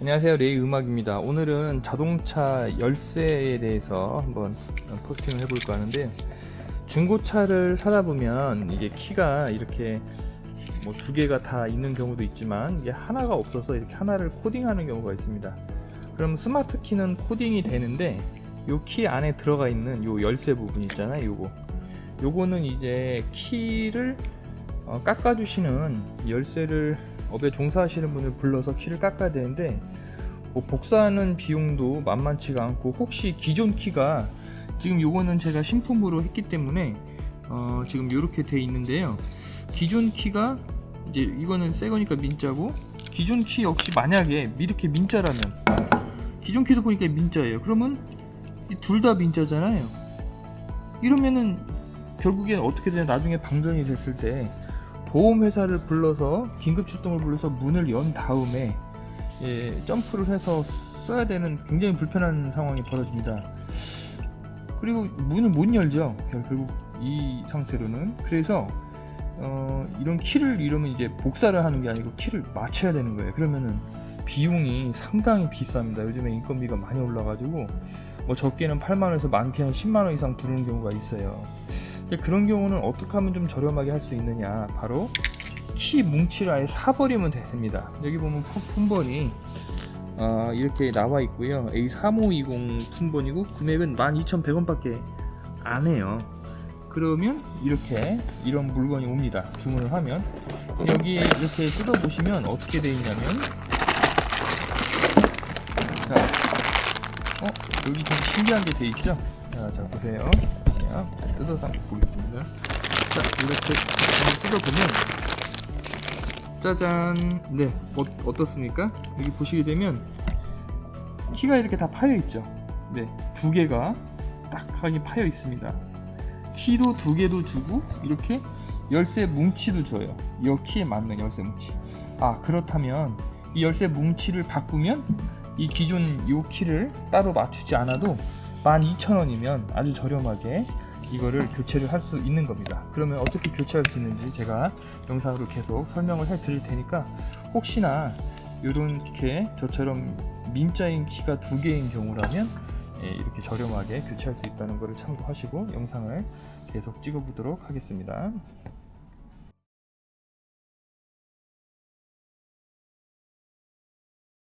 안녕하세요 레이 음악입니다. 오늘은 자동차 열쇠에 대해서 한번 포스팅을 해볼까 하는데 중고차를 사다 보면 이게 키가 이렇게 뭐 두 개가 다 있는 경우도 있지만 이게 하나가 없어서 이렇게 하나를 코딩하는 경우가 있습니다. 그럼 스마트 키는 코딩이 되는데 요 키 안에 들어가 있는 요 열쇠 부분 있잖아요 요거. 요거는 이제 키를 어, 깎아주시는 열쇠를 업에 종사하시는 분을 불러서 키를 깎아야 되는데 뭐 복사하는 비용도 만만치가 않고 혹시 기존 키가 지금 요거는 제가 신품으로 했기 때문에 어, 지금 이렇게 돼 있는데요. 기존 키가 이제 이거는 새 거니까 민자고 기존 키 역시 만약에 이렇게 민자라면 기존 키도 보니까 민자예요. 그러면 둘 다 민자잖아요. 이러면은 결국엔 어떻게 되냐 나중에 방전이 됐을 때 보험회사를 불러서 긴급 출동을 불러서 문을 연 다음에 예, 점프를 해서 써야 되는 굉장히 불편한 상황이 벌어집니다. 그리고 문을 못 열죠. 결- 결국 이 상태로는 그래서 어, 이런 키를 이러면 이제 복사를 하는 게 아니고 키를 맞춰야 되는 거예요. 그러면은 비용이 상당히 비쌉니다. 요즘에 인건비가 많이 올라가지고 뭐 적게는 8만 원에서 많게는 10만 원 이상 드는 경우가 있어요. 그런 경우는 어떻게 하면 좀 저렴하게 할 수 있느냐? 바로 키 뭉치를 아예 사버리면 됩니다. 여기 보면 품- 품번이 아, 이렇게 나와 있고요. A3520 품번이고 금액은 12,100원 밖에 안 해요. 그러면 이렇게 이런 물건이 옵니다. 주문을 하면 여기 이렇게 뜯어 보시면 어떻게 되어 있냐면 자, 어 여기 좀 신기한 게 돼 있죠? 자, 자 보세요. 자, 뜯어서 한번 보겠습니다. 자 이렇게 뜯어 보면 짜잔. 네, 어, 어떻습니까? 여기 보시게 되면 키가 이렇게 다 파여 있죠. 네, 두 개가 딱하게 파여 있습니다. 키도 두 개도 주고 이렇게 열쇠 뭉치도 줘요. 이 키에 맞는 열쇠 뭉치. 아 그렇다면 이 열쇠 뭉치를 바꾸면 이 기존 이 키를 따로 맞추지 않아도 12,000원이면 아주 저렴하게 이거를 교체를 할 수 있는 겁니다. 그러면 어떻게 교체할 수 있는지 제가 영상으로 계속 설명을 해 드릴 테니까 혹시나 이렇게 저처럼 민자인 키가 두 개인 경우라면 예, 이렇게 저렴하게 교체할 수 있다는 것을 참고하시고 영상을 계속 찍어 보도록 하겠습니다.